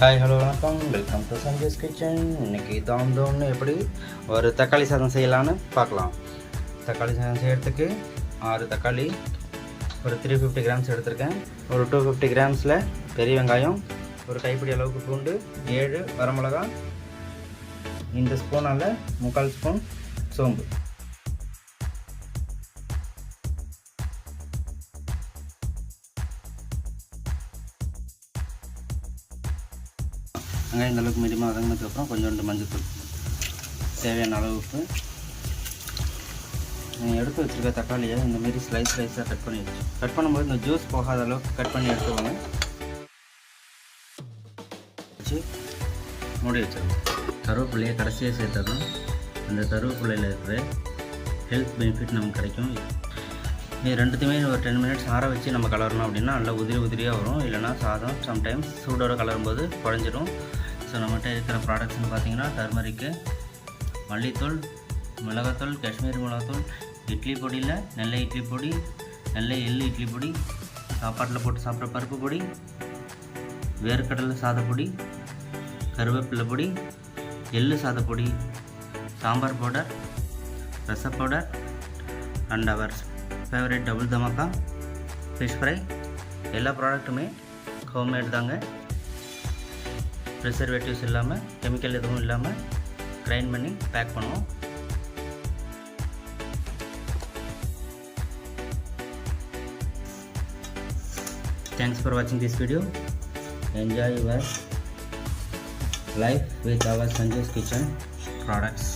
Hi hello வணக்கம். Welcome to Sanjay's kitchen இன்னைக்கு தோம் தோம்னு எப்படி ஒரு தக்காளி சாதம் செய்யலான்னு பார்க்கலாம். தக்காளி சாதம் செய்கிறதுக்கு ஆறு தக்காளி ஒரு த்ரீ ஃபிஃப்டி கிராம்ஸ் எடுத்திருக்கேன். ஒரு டூ ஃபிஃப்டி கிராம்ஸில் பெரிய வெங்காயம் ஒரு கைப்பிடி அளவுக்கு பூண்டு ஏழு வரமிளகா இந்த ஸ்பூனால் முக்கால் ஸ்பூன் சோம்பு. வெங்காயம் இந்த அளவுக்கு மீடியமாக வதங்கினதுக்கப்புறம் கொஞ்சோண்டு மஞ்சள்தூள் தேவையான அளவு உப்பு. நீங்கள் எடுத்து வச்சுருக்க தக்காளியை இந்தமாரி ஸ்லைஸ் ஸ்லைஸாக கட் பண்ணி வச்சு. கட் பண்ணும்போது இந்த ஜூஸ் போகாத அளவுக்கு கட் பண்ணி எடுத்துக்கோங்க. வச்சு மூடி வச்சிருவோம் கருவேப்பிலையை கடைசியாக சேர்த்ததும் அந்த கருவேப்பிலையில் இருக்கிற ஹெல்த் பெனிஃபிட் நமக்கு கிடைக்கும். இது ரெண்டுத்தையுமே ஒரு டென் மினிட்ஸ் ஆற வச்சு நம்ம கலரணும் அப்படின்னா நல்லா உதிரி உதிரியாக வரும். இல்லைனா சாதம் சம்டைம்ஸ் சூடோட கலரும்போது குழஞ்சிரும் ஸோ நம்மகிட்ட இருக்கிற ப்ராடக்ட்ஸ்னு பார்த்தீங்கன்னா டர்மரிக்கு மல்லித்தூள் மிளகாத்தூள் காஷ்மீர் மிளகாத்தூள் இட்லி பொடியில் நெல்லை இட்லி பொடி நெல்லை எள்ளு இட்லி பொடி சாப்பாட்டில் போட்டு சாப்பிட்ற பருப்பு பொடி வேர்க்கடலை சாதப்பொடி கருவேப்பிலை பொடி எள்ளு சாதப்பொடி சாம்பார் பவுடர் ரச powder and our favourite double Dhamaka fish fry எல்லா ப்ராடக்ட்டுமே ஹோம்மேட் தாங்க ப்ரிசர்வேட்டிவ்ஸ் இல்லாமல் கெமிக்கல் எதுவும் இல்லாமல் கிரைண்ட் பண்ணி பேக் பண்ணுவோம். தேங்க்ஸ் ஃபார் வாட்சிங் this video enjoy your life with our Sanjay's kitchen products